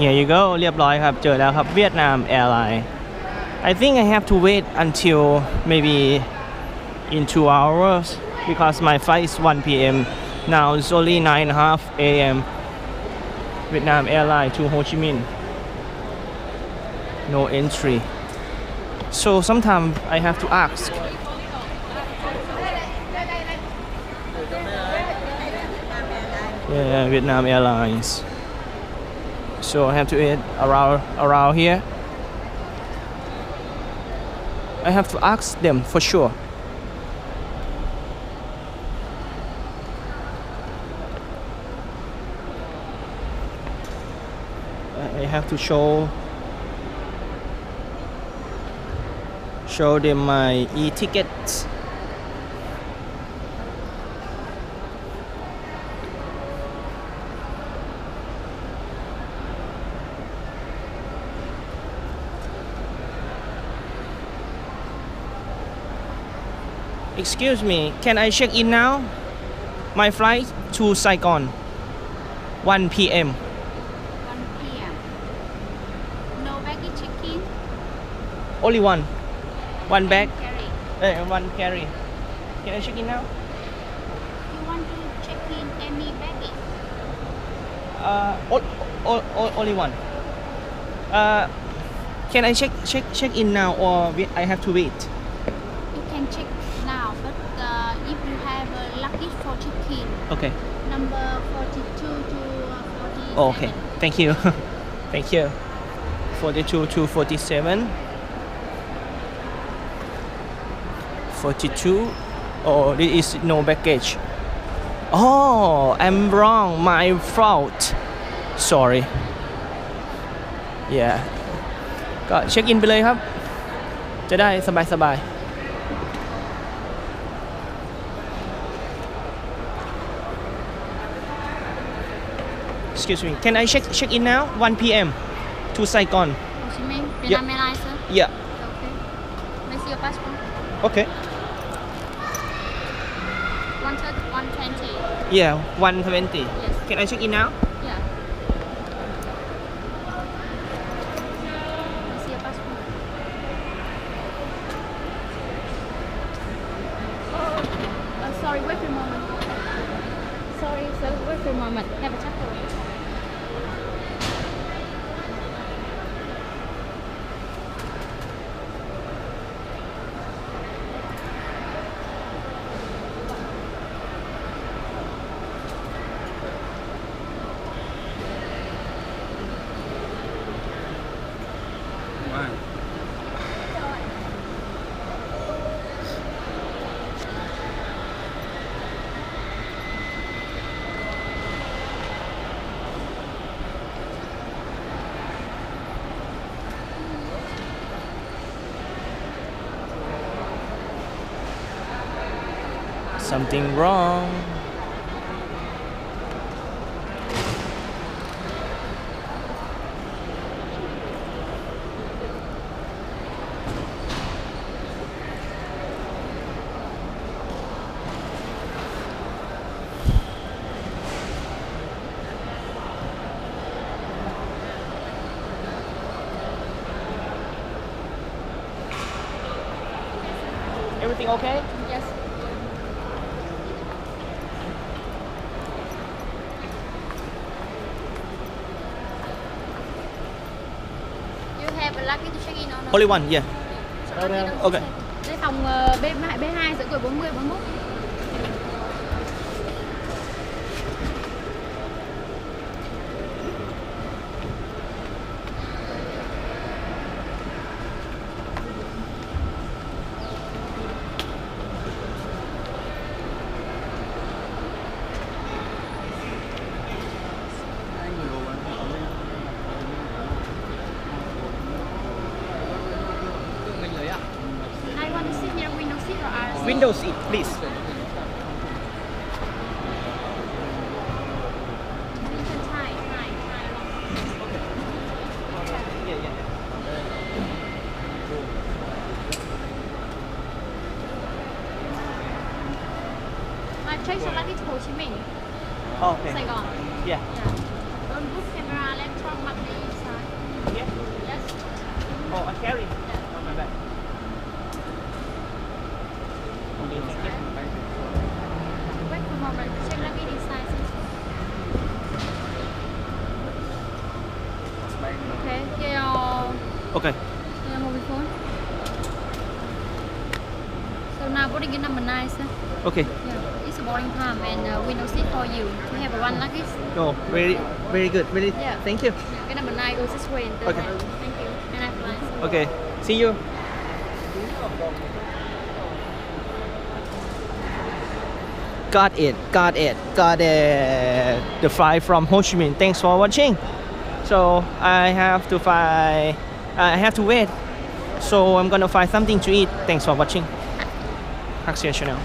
Here you go เรียบร้อยครับ เจอแล้วครับเวียดนาม Airline I think I have to wait until maybe in two hours because my flight is 1 p.m. Now it's only 9 and a half a.m. Vietnam Airline to Ho Chi Minh. No entry. So sometimes I have to ask. Yeah, Vietnam Airlines. so I have to around around here. I have to ask them for sure. I have to show show them my e-tickets. Excuse me, can I check in now? My flight to Saigon, 1 p.m. 1 p.m. No baggage check-in. Only one. One bag. Carry. Uh, one carry. Can I check in now? You want to check in any baggage? Uh, o- o- o- only one. Uh, can I check check check in now or I have to wait? You can check now, but uh, if you have a luggage for check-in, Okay. number 42 to uh, 47. Oh, okay. Thank you. Thank you. 42 to 47. 42. Oh, this is no baggage. Oh, I'm wrong. My fault. Sorry. Yeah. ก็เช็คอินไปเลยครับ จะได้สบายสบายๆ Excuse me can I check check in now 1 p.m. to Saigon Ho Chi Minh, Yeah. Airlines, sir. yeah Okay. Let's see your passport. okay 130, 120. yeah 120 Yes. can I check in now Yeah. See your passport. Oh, uh, sorry, wait for a moment. Sorry, sir, wait for a moment. Have a chat for me. Something wrong everything okay Yes. You have a luggage to check in or no? only one yeah Ok. Đây phòng ờ, B B2 giữa tuổi 40 41. I want to sit here window seat or aisle seat? window seat please oh, yeah yeah to Ho Chi Minh, okay Sài Gòn. yeah Yeah. Don't book camera, laptop, magnet. Okay. Uh, yes. Oh, I carry. Oh, my bad. Okay, thank you. Wait for a moment. Check Okay. Here Okay. mobile phone. So now boarding in number nine, sir. Okay. Yeah. It's a boarding time and uh, window seat for you. You have one luggage. Oh, very, very good. Very. Yeah. Thank you. Yeah, cái number nine goes this way and Okay. Thank you. And I fly. Okay. See you. Got it. Got it. Got it. The flight from Ho Chi Minh. Thanks for watching. So I have to fly. I have to wait. So I'm gonna find something to eat. Thanks for watching. Haxia Channel.